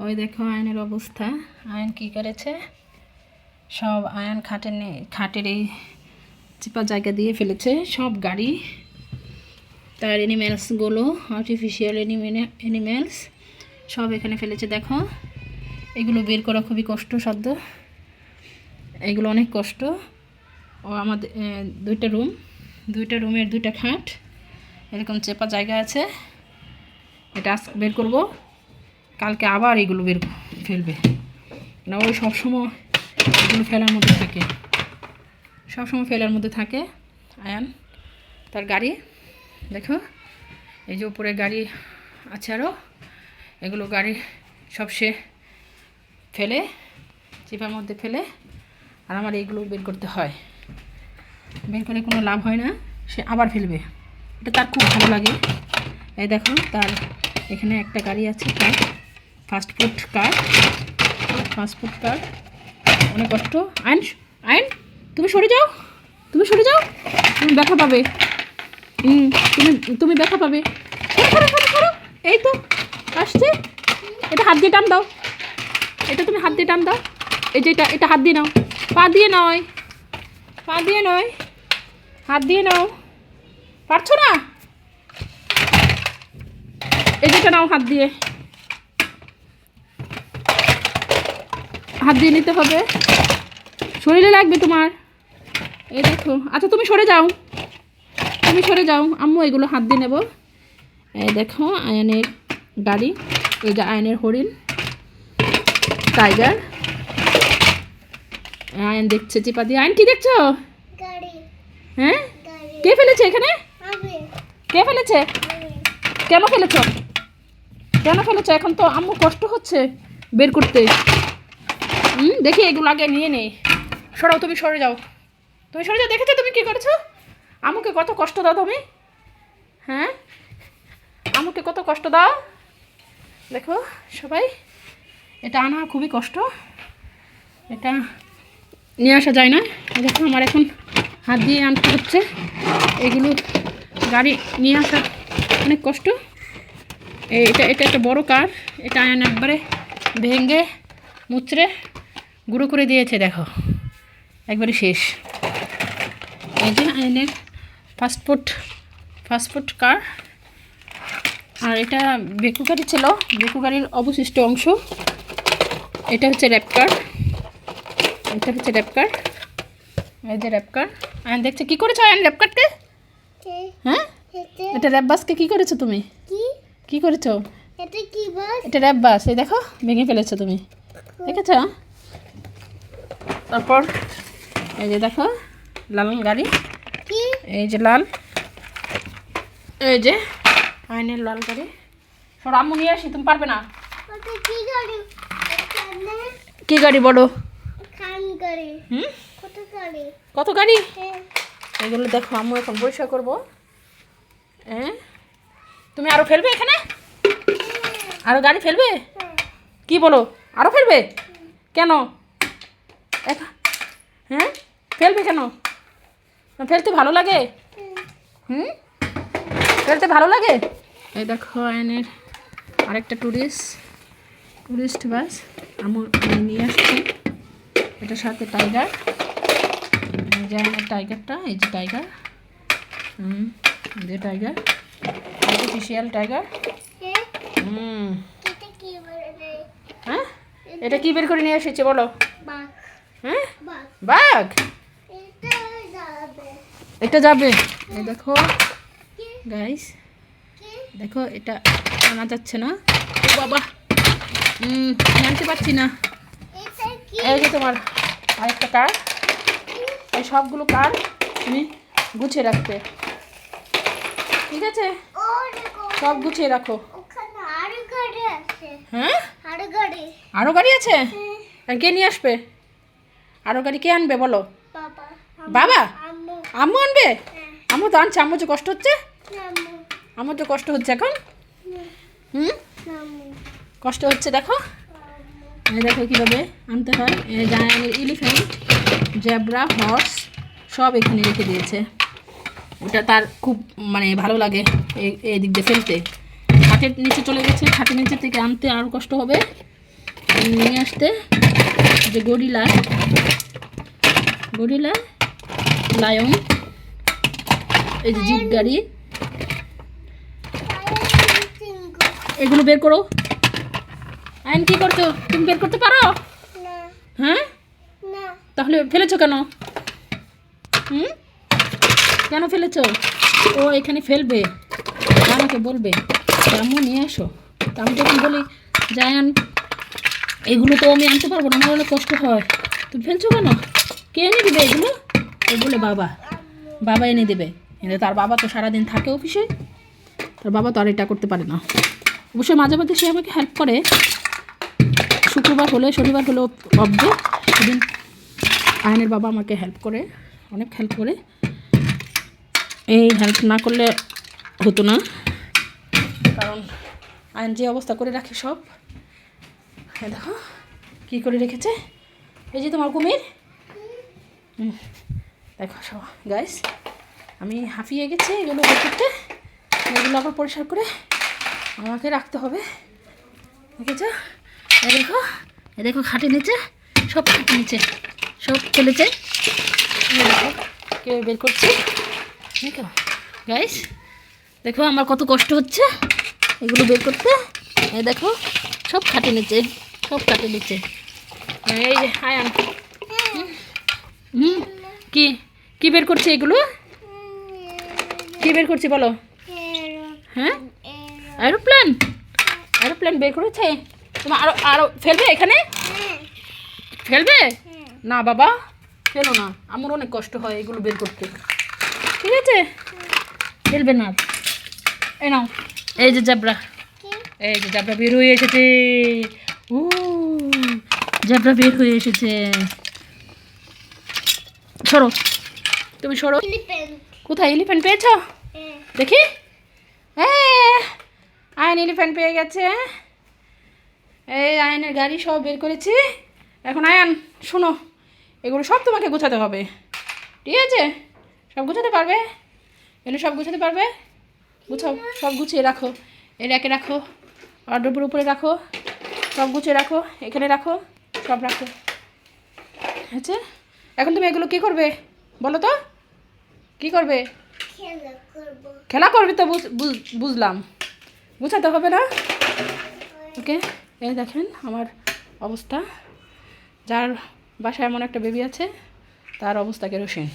ওই দেখো আয়নের অবস্থা। আয়ন কি করেছে? সব আয়ন খাটের খাটের এই চিপা জায়গা দিয়ে ফেলেছে। সব গাড়ি, তার এনিম্যালসগুলো আর্টিফিশিয়াল এনিম্যালস সব এখানে ফেলেছে, দেখো। এগুলো বের করা খুবই কষ্টসাধ্য। এগুলো অনেক কষ্ট। ও আমাদের দুইটা রুম, দুইটা রুমের দুইটা খাট, এরকম চেপা জায়গা আছে। এটা বের করব। কালকে আবার এগুলো বের ফেলবে। না ওই সবসময় এগুলো ফেলার মধ্যে থাকে। সবসময় ফেলার মধ্যে থাকে, আয়ান। তার গাড়ি, দেখো। এই যে উপরে গাড়ি আছে আরও এগুলো গাড়ি সব সে ফেলে চিপার মধ্যে ফেলে। আর আমার এইগুলো বের করতে হয়। বের করে কোনো লাভ হয় না, সে আবার ফেলবে। এটা তার খুব ভালো লাগে। এই দেখো, তার এখানে একটা গাড়ি আছে, তার। ফাস্টফুড কার ফাস্টফুড কার অনেক কষ্ট। আইন আইন, তুমি সরে যাও, তুমি সরে যাও, তুমি ব্যথা পাবে। হুম তুমি তুমি ব্যথা পাবে। এই তো, আসছে। এটা হাত দিয়ে টান দাও। এটা তুমি হাত দিয়ে টান দাও। এই যে এটা এটা হাত দিয়ে নাও। পা দিয়ে নয়। পা দিয়ে নয়। হাত দিয়ে নাও। পারছ না? এই যেটা নাও হাত দিয়ে। হাত দিয়ে নিতে হবে। শরীরে লাগবে তোমার। এই দেখো। আচ্ছা তুমি সরে যাও। তুমি সরে যাও। আম্মু এগুলো হাত দিয়ে নেব। এই দেখো আয়নের গাড়ি। এই যে আয়নের হরিণ। টাইগার। আয়ন দেখছে চিপা দিয়ে। আয়ন কি দেখছ? হ্যাঁ? কে ফেলেছে এখানে? কে ফেলেছে? কেন ফেলেছ? কেন ফেলেছ? এখন তো আম্মু কষ্ট হচ্ছে বের করতে। হুম, দেখি এগুলো আগে নিয়ে নেই। সরাও, তুমি সরে যাও। তুমি সরে যাও, দেখেছ তুমি কী করেছ? আম্মুকে কত কষ্ট দাও তুমি। হ্যাঁ? আম্মুকে কত কষ্ট দাও। দেখো, সবাই, এটা আনা খুবই কষ্ট। এটা নিয়ে আসা যায় না। দেখো, আমার এখন হাত দিয়ে আনতে হচ্ছে। এগুলো গাড়ি নিয়ে আসা অনেক কষ্ট। এটা এটা একটা বড় কার। এটা একবারে ভেঙে মুচড়ে গুঁড়ো করে দিয়েছে দেখো। একবারে শেষ। এই যে আয়নের ফাস্টফুড ফাস্টফুড কার আর এটা বেকু গাড়ি ছিল বেকু গাড়ির অবশিষ্ট অংশ। এটা হচ্ছে র্যাপ কার এটা হচ্ছে র্যাপ কার এই যে র্যাপ কার আয়ন দেখছে কী করেছ আয়ন র্যাপ কারকে হ্যাঁ? এটা র্যাপ বাসকে কী করেছ তুমি? কি? কী করেছ? এটা র্যাপ বাস এই দেখো ভেঙে ফেলেছো তুমি। দেখেছ? তারপর এই যে দেখো লাল গাড়ি। এই যে লাল। এই যে আইনের লাল গাড়ি। সর আম্মু নিয়ে আসি তুমি পারবে না? কি গাড়ি? বড় হুম? কত গাড়ি? হ্যাঁ। এগুলো দেখো আম্মু এখন পরিষ্কার করব। হ্যাঁ? তুমি আরও ফেলবে এখানে? আরও গাড়ি ফেলবে? হ্যাঁ। কি বলো? আরও ফেলবে? কেন? একা- হ্যাঁ? ফেলবে কেন? ফেলতে ভালো লাগে? হুম? ফেলতে ভালো লাগে? এই দেখো আয়নের আরেকটা টুরিস্ট। টুরিস্ট বাস আমার আমি নিয়ে আসছি। এটার সাথে টাইগার। যে আমার টাইগারটা এই যে টাইগার। হুম যে টাইগার। Artificial tiger. হ্যাঁ? হুম। এটা কি হ্যাঁ? এটা কি বের করে নিয়ে এসেছে বলো? হ্যাঁ? বাঘ। এটা যাবে। এই দেখো। গাইস দেখো এটা আনা যাচ্ছে না। ও বাবা। হুম আমি পারছি না। এই যে তোমার আরেকটা কার? এই সবগুলো কার? তুমি গুছিয়ে রাখতে। ঠিক আছে? সব গুছিয়ে রাখো। হ্যাঁ? আরও গাড়ি আছে? হ্যাঁ। আর কে নিয়ে আসবে? আরও গাড়ি কে আনবে বলো? বাবা আম্মু আনবে? হ্যাঁ। আম্মু তো আনছে আম্মু যে কষ্ট হচ্ছে? আমার তো কষ্ট হচ্ছে এখন? হুম? কষ্ট হচ্ছে দেখো। দেখো কীভাবে আনতে হয়। জায়ানের এলিফ্যান্ট জেব্রা হর্স সব এখানে রেখে দিয়েছে। ওটা তার খুব মানে ভালো লাগে এই এই দিক দিয়ে ফেলতে। খাটের নিচে চলে গেছে। খাটের নিচে থেকে আনতে আরও কষ্ট হবে। নিয়ে আসতে যে গরিলা গরিলা লায়ন এই যে জিপ গাড়ি। এগুলো বের করো। আইন কি করছ? তুমি বের করতে পারো? হ্যাঁ? তাহলে ফেলেছো কেন? হুম? কেন ফেলেছো? ও এখানে ফেলবে। আমাকে বলবে। আম্মু নিয়ে আসো তা আমি যখন বলি জায়ান এগুলো তো আমি আনতে পারব না আমার অনেক কষ্ট হয়। তুমি ফেলছো কেন? কে এনে দেবে এগুলো? বলে বাবা। বাবা এনে দেবে। কিন্তু তার বাবা তো সারাদিন থাকে অফিসে। তার বাবা তো আর এটা করতে পারে না। অবশ্যই মাঝে মাঝে সে আমাকে হেল্প করে। শুক্রবার হলে, শনিবার হলেও অব্দে সেদিন আয়নের বাবা আমাকে হেল্প করে, অনেক হেল্প করে। এই হেল্প না করলে হতো না। কারণ আয়ন যে অবস্থা করে রাখে সব। এই দেখো, কী করে রেখেছে? এই যে তোমার কুমির। দেখো সব গাইস আমি হাঁপিয়ে গেছি এগুলো করতে। এগুলো আবার পরিষ্কার করে আমাকে রাখতে হবে। দেখেছ? এ দেখো এ দেখো খাটে নিচে সব খাটে নিচে সব চলেছে কেউ বের করছে। দেখো গাইস দেখো আমার কত কষ্ট হচ্ছে এগুলো বের করতে। এ দেখো সব খাটে নিচে সব খাটে নিচে। এই যে আয়ান হুম, হুম? কি? কি বের করছে এগুলো? কি বের করছি বলো? হ্যাঁ? এরোপ্লেন এরোপ্লেন বের করেছে? তোমার আরও আরও, ফেলবে এখানে? ফেলবে? না বাবা, ফেলো না। আমার অনেক কষ্ট হয় এগুলো বের করতে। ঠিক আছে? ফেলবে না। এ নাও। এই যে জাবরা। এই যে জাবরা বের হয়ে এসেছে। ও জাবরা বের হয়ে এসেছে। সরো। তুমি সরো। কোথায় এলিফ্যান্ট পেয়েছ? দেখি। হ্যাঁ। আয়ন এলিফ্যান্ট পেয়ে গেছে। এই আয়নের গাড়ি সব বের করেছি। এখন আয়ন শোনো এগুলো সব তোমাকে গোছাতে হবে। ঠিক আছে? সব গোছাতে পারবে? এগুলো সব গোছাতে পারবে? গুছাও সব গুছিয়ে রাখো। এই র্যাকে রাখো। অর্ডার উপরে রাখো। সব গুছিয়ে রাখো। এখানে রাখো। সব রাখো। আচ্ছা এখন তুমি এগুলো কি করবে? বলো তো। কি করবে? খেলা করবে তো বুঝ- বুঝ- বুঝলাম। বুঝাতে হবে না? ওকে, এই দেখেন আমার অবস্থা। যার বাসায় এমন একটা বেবি আছে, তার অবস্থা কেরোসিন